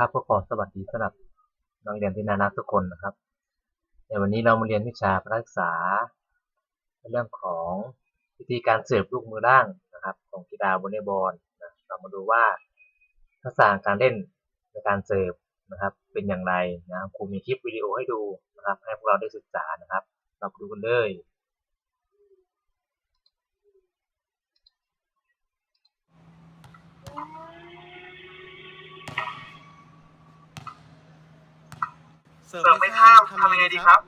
ครับก็ขอสวัสดีสำหรับนักเรียนที่น่ารักทุกคนนะครับในวันนี้เรามาเรียนวิชาพระศึกษาเรื่องของวิธีการเสิร์ฟลูกมือล่างนะครับ ของกีฬาวอลเลย์บอลนะเรามาดูว่าทักษะการเล่นในการเสิร์ฟนะครับ เป็นอย่างไรนะครับครูมีคลิปวิดีโอให้ดูนะครับ ให้พวกเราได้ศึกษานะครับ เราดูกันเลย เสิร์ฟเสิร์ฟไม่ไม่ข้าข้ามมทำทำยัยังงไงไงดีดีคครัรับบ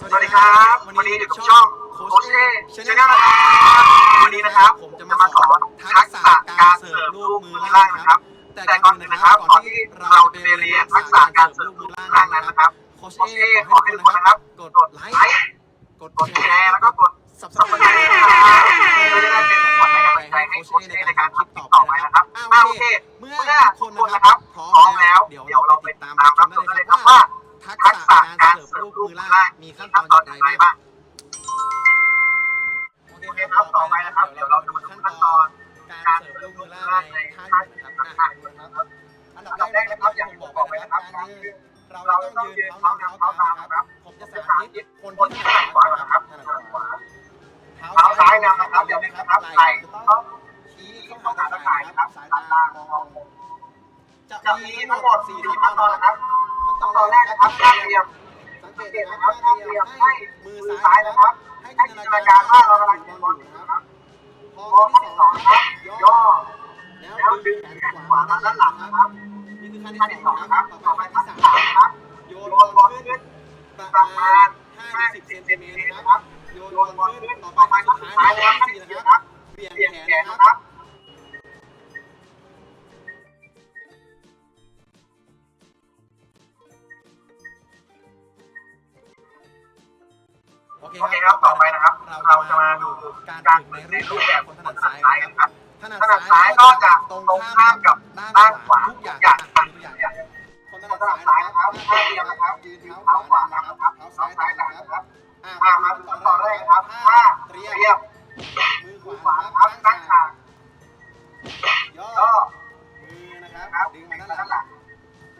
สวัสดีครับ วันนี้อยู่กับช่องโค้ชเอชแนลนะครับวันนี้นะครับ ผมจะมาสอนทักษะการเสิร์ฟลูกมือล่างนะครับ แต่ก่อนอื่นนะครับ ก่อนที่เราจะไปเรียนทักษะการเสิร์ฟลูกมือล่างนั้นนะครับ โค้ชเอขอให้ทุกคนนะครับ กดไลค์ กดแชร์ แล้วก็กด มีขั้นตอนอย่างไรบ้างโอเคครับต่อไปนะครับเดี๋ยวเราจะมาดูขั้นตอนการเสิร์ฟลูกมือล่าในท่ายืนนะครับอะดูนะครับอันดับแรกนะครับอย่างที่ผมบอกไปนะครับการยืนเราต้องยืนเท้านำเท้าตามนะครับผมจะสาธิตคนที่ถนัดขวานะครับถนัดขวาเท้าซ้ายนำนะครับเดี๋ยวนะครับไหล่จะต้องชี้เข้าหาตาข่ายนะครับสายตามองจะมีทั้งหมด4ขั้นตอนนะครับขั้นตอนแรกนะครับท่าเตรียม เกตนะครับท่าเตรียมให้มือซ้ายนะครับ ให้จินตนาการว่าเรากำลังยิงบอลอยู่นะครับพอขั้นที่สองนะครับย่อแล้วดึงแขนขวามาด้านหลังนะครับนี่คือขั้นที่สองนะครับต่อไปขั้นที่สามนะครับโยนบอลขึ้นประมาณ5-10เซนติเมตรนะครับโยนบอลขึ้นต่อไปขั้นสุดท้ายนะครับขั้นที่สี่นะครับเบี่ยงแขนนะครับ โอเคครับต่อไปนะครับ เราจะมาดูการฝึกในรูปแบบคนถนัดซ้ายกันนะครับถนัดซ้ายก็จะตรงข้ามกับด้านขวาทุกอย่างทุกอย่างคนถนัดซ้ายนะครับท่าเดียวนะครับยืนเท้าขวานะครับเท้าซ้ายต่างนะครับอ่ามาดูต่อเลยครับท่าเตรียมมือขวาครับตั้งฉากย่อมือนะครับดึงมาด้านหลัง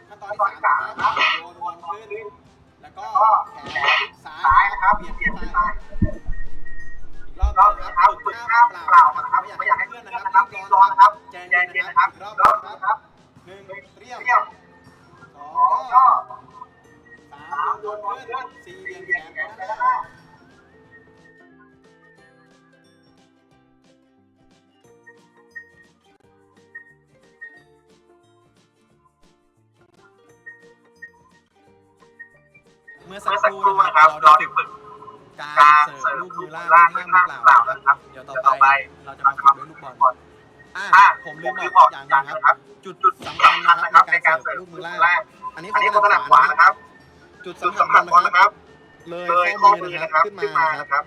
ขั้นตอนที่สามนะครับโยนบอลขึ้นแล้วก็แขน ซ้ายนะครับเบี่ยงขึ้นไปรอบนะครับฝึกท่าเปล่านะครับไม่อยากให้เพื่อนนะครับรีบร้อนครับใจเย็นนะครับรอบนะครับหนึ่งเรียมสองย่อสามโยนบอลขึ้นสี่เบี่ยงแขนไปด้านหน้าเมื่อสักเมื่อคสักรู่ครู่นะครับเราเราได้ฝึก การเสิร์ฟลูกมือล่าล่างงในในท่าท่ามืมือเปล่านะครับ เดี๋ยวต่อไปเราจะมาฝึกด้วยลูกบอลกบอลอะผมลืมบอกอย่างนึงครับ จุดสำคัญนะครับในการเสิร์ฟลูกมือล่าง อันนี้อันนี้เขาถนัดขวานะนะครับ จุดจุดสำคัญสำคัญนะครับ เลยข้อมือนะครับขึ้นมานะครับ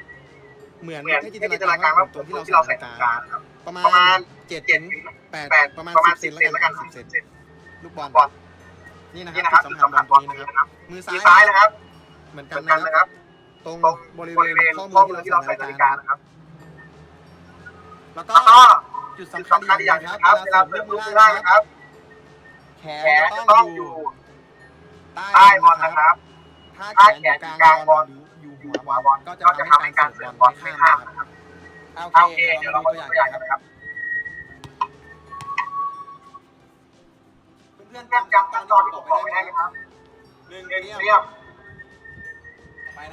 เหมือนเหมือนให้จินตนาการาการว่าตัวที่เราใส่ใส่นานาฬิฬิกากาประประมาณเจ็ดเจ็ถึดงแปดแปดประมาณสิบเซนแล้วกันสิบเซนลูกบอลบอลนี่นะคนี่รับนะครับจุดสำคัญตตรงนี้นี้นะครับ มือซ้ายนะครับ เหมือนกันนะครับ ตรงตรงบบริริเวเวณณข้อข้มืออมือที่ที่เราเราใส่ใส่นานาฬิฬิกากานะครับ แล้วก็แล้วก็จุดจุดสำคัญสำคัญอีอีกกออย่าย่างงหหนึนึงงคครัรับบเวเวลาลาเสิเสิร์ร์ฟฟลูลูกกมืมืออล่าล่างงนะนะคครัรับบแขนแขจะนต้จะองต้องออยู่ยู่ใต้ใต้บบออลลนะนะคครัรับบถ้าแขถ้านแขอยู่นกอลางยู่บอลกลางหบรืออลอยู่หัวบอลก็จะทำให้การเสิร์ฟบอลไม่ข้ามก็จะทำให้การเสิร์ฟบอลไม่ข้ามนะครับนะครับโอโอเคเคเดี๋เดี๋ยยววเราเรามามาดูดูตัตัวอาอย่ย่างงนะนะคครัรับบเพื่อนๆเพื่อนๆจำจำขั้ขั้นนตตออนนที่ที่ผผมมบบออกกไปไปได้ได้ไหไหมมคครัรับบหนึ่ง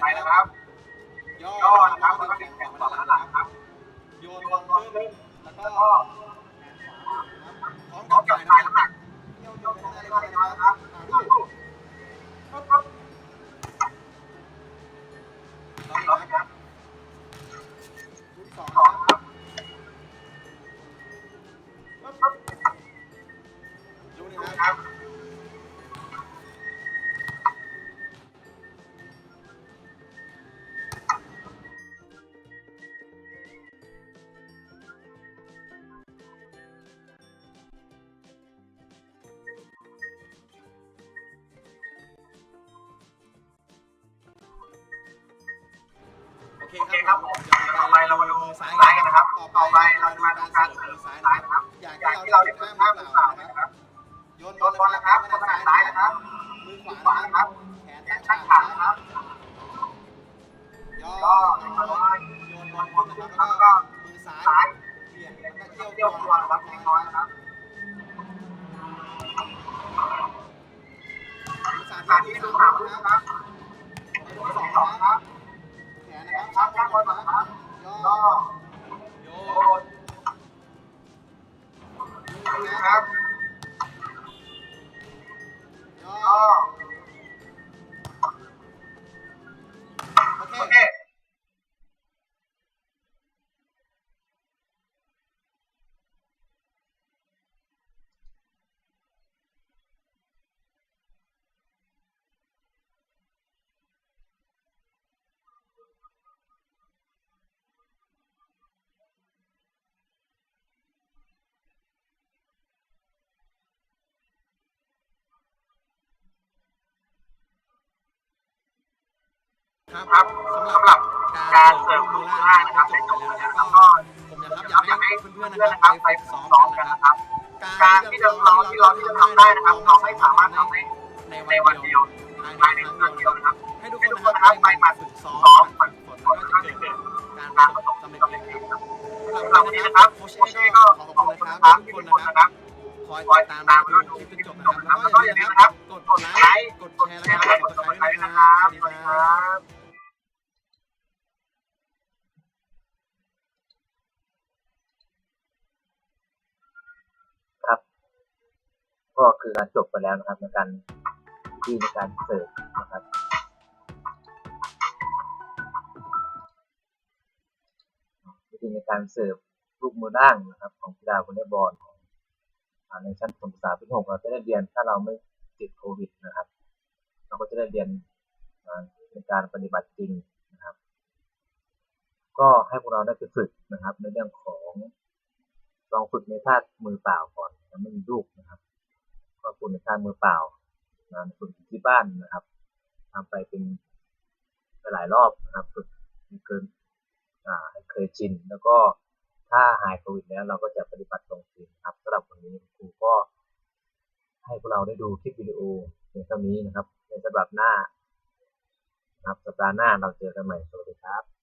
ไปนะครับ บ ย่อนะครับแล้วก็ดึงแขนขวามาย่อด้านนะหลังครับครับโยนแขนบอลมาขึ้นแล้วก็พร้อมกัหลังครับพร้อบมกับจ่าจ่ายยน้ำน้ำหนันักเที่ยวโยนไปข้างหน้าเลยนะครับ โอเคครับผมต่อไปเรามาดูมือซ้ายกันนะครับ ต่อไปเราจะมาดูการเสิร์ฟมือซ้ายนะครับ อย่างที่เราได้ฝึกห้ามือเปล่านะครับ โยนโดนบอลนะครับขนาดซ้ายนะครับ มือขวานะครับ แขนแขตั้นงตั้ฉางกฉานะนะครับ ย่อโยโยนบอลลขึ้ขึ้นนะครับแล้วแล้วก็ก็มืมืออซ้าซ้ายยเบี่เบี่ยยงงแล้วแล้วก็ก็เกี่เกี่ยยววบบออลลนะนะครัรับบชักบอลนะครับ ย่อก็โยโยนนนะนะคครัรับ ครับครับสำสำหหรัรับบกาการรเสิเสิร์ร์ฟฟลูลูกกมืมืออล่าล่างงนะนะคครัรับบได้จบไปแล้วนะครับก็ผมนะครับอยากให้เพื่อนๆนะครับไปฝึกซ้อมซ้อมกักันนนะนะคครัรับบการที่เราเราที่เราที่จะทำได้นะครับเราไม่สามารถทำได้ในในวัวันนเดีเดียยววภาภายยในในคครั้รั้งงเดีเดียยววนะนะคครัรับบให้ทุกให้คทุนกนะคนคนะรัครับบไปไปหหมั่มั่นนฝึกซ้อมซ้อมแล้วมันก็จะเกิดการการประประสสบบสำสำเร็เร็จจเลเลยยคครัรับบสำหรับสำหรับวัวันนนี้นี้นะนะคครัรับบโค้ชโค้ชเช่เช่ก็ก็ขอขขออบบคุณคุณนะนะคครัรับบทุทุกกคนคนนะนะคครัรับบคอยคอยติดติตาดมตามดูดูคคลิลิปปจจนนจจบบนะนะคครัรับบแล้แล้ววก็ก็อย่ย่าอาลืลืมมนะนะคครัรับบกกดดไลไลค์ค์กกดดแชแชร์ร์นะนะคครัรับบสสวัวัสสดีดีคครัรับบครับ ก็คือการจบไปแล้วนะครับในการวิธีในการเสิร์ฟนะครับวิธีในการเสิร์ฟลูกมือล่างนะครับ ของกีฬาวอลเลย์บอลของในชั้นประถมศึกษาปีหกเราจะได้เรียนถ้าเราไม่ติดโควิดนะครับ เราก็จะได้เรียนในการปฏิบัติจริงนะครับ ก็ให้พวกเราได้ไปฝึกนะครับ ในเรื่องของลองฝึกในท่ามือเปล่าก่อนยังไม่มีลูกนะครับ ก็ฝึกในท่ามือเปล่านะฝึกที่บ้านนะครับทำไปเป็นหลายรอบนะครับฝึกให้เกินอ่าให้เคยชินแล้วก็ถ้าหายโควิดแล้วเราก็จะปฏิบัติตรงจริงครับสำหรับวันนี้ครูก็ ให้พวกเราได้ดูคลิปวิดีโอเพียงเท่านี้นะครับ ในสัปดาห์หน้า นะครับสัปดาห์หน้าเราเจอกันใหม่สวัสดีครับ